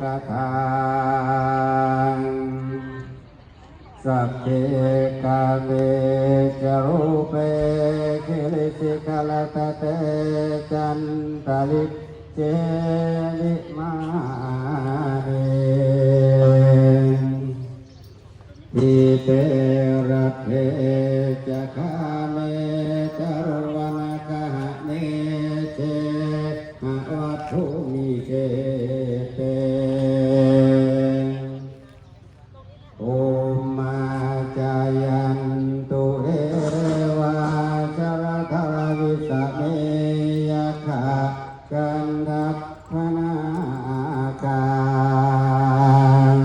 กทางสัพเพกาเมจรูปเปคิริสิกลตเตจันตลิเจริมาเนอิเตระเพจะคาเมตรวนกะหเนเจหะวัตถุม พนาการ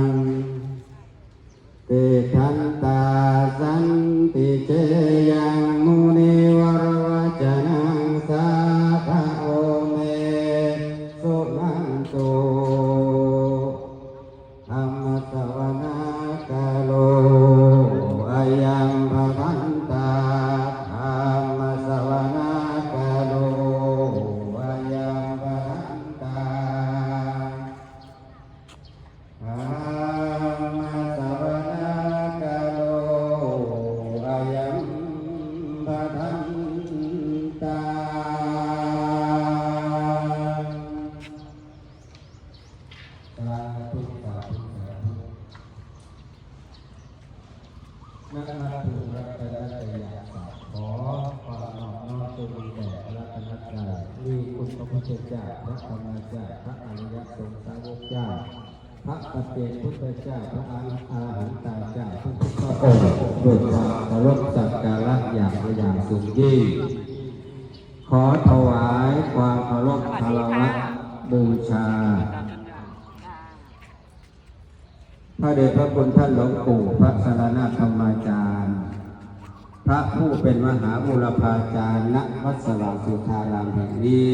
ติทันตาสัน พระรัตนตรัยมีคุณพระพุทธเจ้าพระธรรมเจ้าพระอริยสงฆ์สาวกเจ้า พระปฏิเจกพุทธเจ้าพระอาอาหันตาเจ้าทุกทุกพระองค์ด้วยความเคารพสักการะอย่างอย่างสูงยิ่งขอถวายความเคารพคารวะบูชา พระเดชพระคุณท่านหลวงปู่พระสารนาธรรมาจารย์ พระผู้เป็นมหาบุรพาจารย์ณวัดสว่างสุธารามแห่งนี้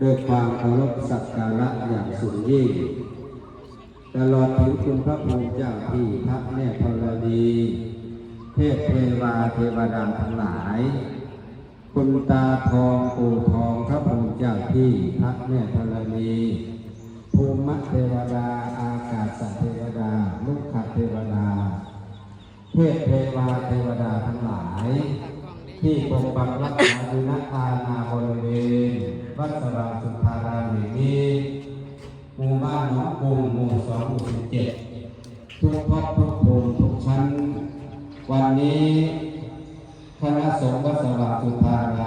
ด้วยความเคารพสักการะอย่างสูงยิ่ง ตลอดถึงคุณพระภูมิเจ้าที่พระแม่ธรณีเทพเทวาเทวดาทั้งหลาย คุณตาทองปู่ทองพระภูมิเจ้าที่พระแม่ธรณีภูมิเทวดาอากาศเทวดาลุกขเทวดา เทพเทวาเทวดาทั้งหลาย ที่ปกปักรักษาดุลทานาบริเวณวัดสว่าสุธารามี ชั้น วันนี้คณะสงฆ์วัดสว่างสุธาร